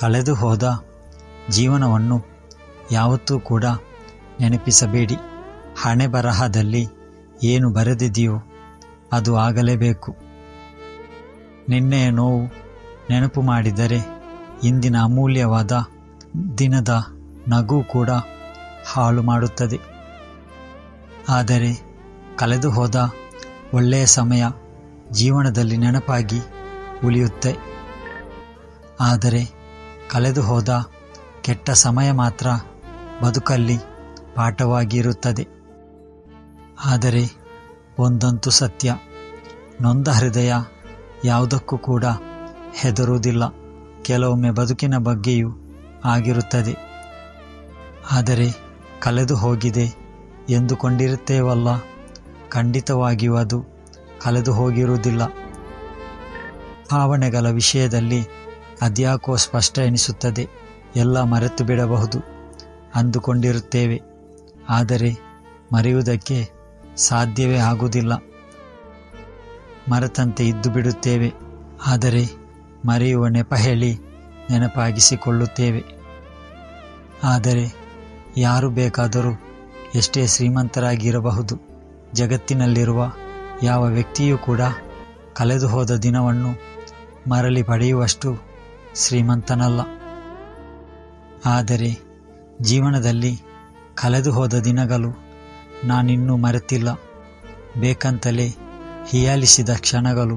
ಕಳೆದು ಹೋದ ಜೀವನವನ್ನು ಯಾವತ್ತೂ ಕೂಡ ನೆನಪಿಸಬೇಡಿ. ಹಣೆ ಬರಹದಲ್ಲಿ ಏನು ಬರೆದಿದೆಯೋ ಅದು ಆಗಲೇಬೇಕು. ನಿನ್ನೆಯ ನೋವು ನೆನಪು ಮಾಡಿದರೆ ಇಂದಿನ ಅಮೂಲ್ಯವಾದ ದಿನದ ನಗು ಕೂಡ ಹಾಳು ಮಾಡುತ್ತದೆ. ಆದರೆ ಕಳೆದು ಹೋದ ಒಳ್ಳೆಯ ಸಮಯ ಜೀವನದಲ್ಲಿ ನೆನಪಾಗಿ ಉಳಿಯುತ್ತೆ. ಆದರೆ ಕಳೆದು ಹೋದ ಕೆಟ್ಟ ಸಮಯ ಮಾತ್ರ ಬದುಕಲ್ಲಿ ಪಾಠವಾಗಿರುತ್ತದೆ. ಆದರೆ ಒಂದಂತೂ ಸತ್ಯ, ನೊಂದ ಹೃದಯ ಯಾವುದಕ್ಕೂ ಕೂಡ ಹೆದರುವುದಿಲ್ಲ. ಕೆಲವೊಮ್ಮೆ ಬದುಕಿನ ಬಗ್ಗೆಯೂ ಆಗಿರುತ್ತದೆ. ಆದರೆ ಕಳೆದು ಹೋಗಿದೆ ಎಂದುಕೊಂಡಿರುತ್ತೇವಲ್ಲ, ಖಂಡಿತವಾಗಿಯೂ ಅದು ಕಳೆದು ಹೋಗಿರುವುದಿಲ್ಲ. ಭಾವನೆಗಳ ವಿಷಯದಲ್ಲಿ ಅದ್ಯಾಕೋ ಸ್ಪಷ್ಟ ಎನಿಸುತ್ತದೆ. ಎಲ್ಲ ಮರೆತು ಬಿಡಬಹುದು. ಅಂದುಕೊಂಡಿರುತ್ತೇವೆ. ಆದರೆ ಮರೆಯುವುದಕ್ಕೆ ಸಾಧ್ಯವೇ ಆಗುವುದಿಲ್ಲ. ಮರೆತಂತೆ ಇದ್ದು ಬಿಡುತ್ತೇವೆ. ಆದರೆ ಮರೆಯುವ ನೆಪ ಹೇಳಿ ನೆನಪಾಗಿಸಿಕೊಳ್ಳುತ್ತೇವೆ. ಆದರೆ ಯಾರು ಬೇಕಾದರೂ ಎಷ್ಟೇ ಶ್ರೀಮಂತರಾಗಿರಬಹುದು. ಜಗತ್ತಿನಲ್ಲಿರುವ ಯಾವ ವ್ಯಕ್ತಿಯೂ ಕೂಡ ಕಳೆದು ಹೋದ ದಿನವನ್ನು ಮರಳಿ ಪಡೆಯುವಷ್ಟು ಶ್ರೀಮಂತನಲ್ಲ. ಆದರೆ ಜೀವನದಲ್ಲಿ ಕಳೆದು ಹೋದ ದಿನಗಳು ನಾನಿನ್ನೂ ಮರೆತಿಲ್ಲ. ಬೇಕಂತಲೇ ಹೀಯಾಲಿಸಿದ ಕ್ಷಣಗಳು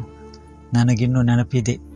ನನಗಿನ್ನೂ ನೆನಪಿದೆ.